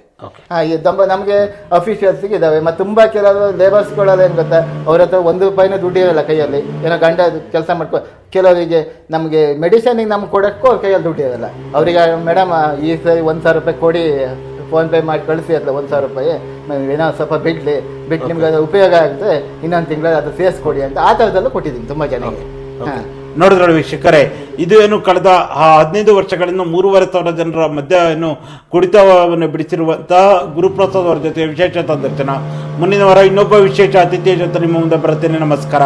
ಹಾಂ ಈ ತುಂಬ ನಮಗೆ ಅಫಿಷಿಯಲ್ಸ್ಗೆ ಇದ್ದಾವೆ ಮತ್ತು ತುಂಬ ಕೆಲವರು ಲೇಬರ್ಸ್ಗಳೆಲ್ಲ ಏನು ಗೊತ್ತಾ ಅವ್ರ ಹತ್ರ ಒಂದು ರೂಪಾಯಿನೂ ದುಡ್ಡು ಇರಲ್ಲ ಕೈಯಲ್ಲಿ. ಏನೋ ಗಂಡ ಕೆಲಸ ಮಾಡ್ಕೊ ಕೆಲವರಿಗೆ ನಮಗೆ ಮೆಡಿಸನಿಗೆ ನಮ್ಗೆ ಕೊಡೋಕ್ಕೂ ಅವ್ರ ಕೈಯಲ್ಲಿ ದುಡ್ಡು ಇರಲ್ಲ. ಅವರಿಗೆ ಮೇಡಮ್ ಈ ಸರಿ ಒಂದು ಸಾವಿರ ರೂಪಾಯಿ ಕೊಡಿ ಫೋನ್ಪೇ ಮಾಡಿ ಕಳಿಸಿ ಅಥವಾ ಒಂದು ಸಾವಿರ ರೂಪಾಯಿ. ನಾನು ಏನೋ ಸ್ವಲ್ಪ ಬಿಡಲಿ. ಬಿಟ್ಟು ನಿಮ್ಗೆ ಅದು ಉಪಯೋಗ ಆಗುತ್ತೆ. ಇನ್ನೊಂದು ತಿಂಗಳಲ್ಲಿ ಅದು ಸೇರಿಸ್ಕೊಡಿ ಅಂತ ಆ ಥರದಲ್ಲೂ ಕೊಟ್ಟಿದ್ದೀನಿ ತುಂಬ ಜನಕ್ಕೆ. ಹಾಂ. ನೋಡಿದ್ರಲ್ಲ ವೀಕ್ಷಕರೇ ಇದು ಏನು ಕಳೆದ ಆ ಹದಿನೈದು ವರ್ಷಗಳಿಂದ ಮೂರುವರೆ ಸಾವಿರ ಜನರ ಮಧ್ಯ ಏನು ಕುಡಿತವನ್ನು ಬಿಡಿಸಿರುವಂತಹ ಗುರುಪ್ರಸಾದ್ ಅವರ ಜೊತೆ ವಿಶೇಷ ಸಂದರ್ಶನ ಮುಂದಿನ ವಾರ ಇನ್ನೊಬ್ಬ ವಿಶೇಷ ಅತಿಥಿಯ ಜೊತೆ ನಿಮ್ಮ ಮುಂದೆ ಬರುತ್ತೇನೆ ನಮಸ್ಕಾರ.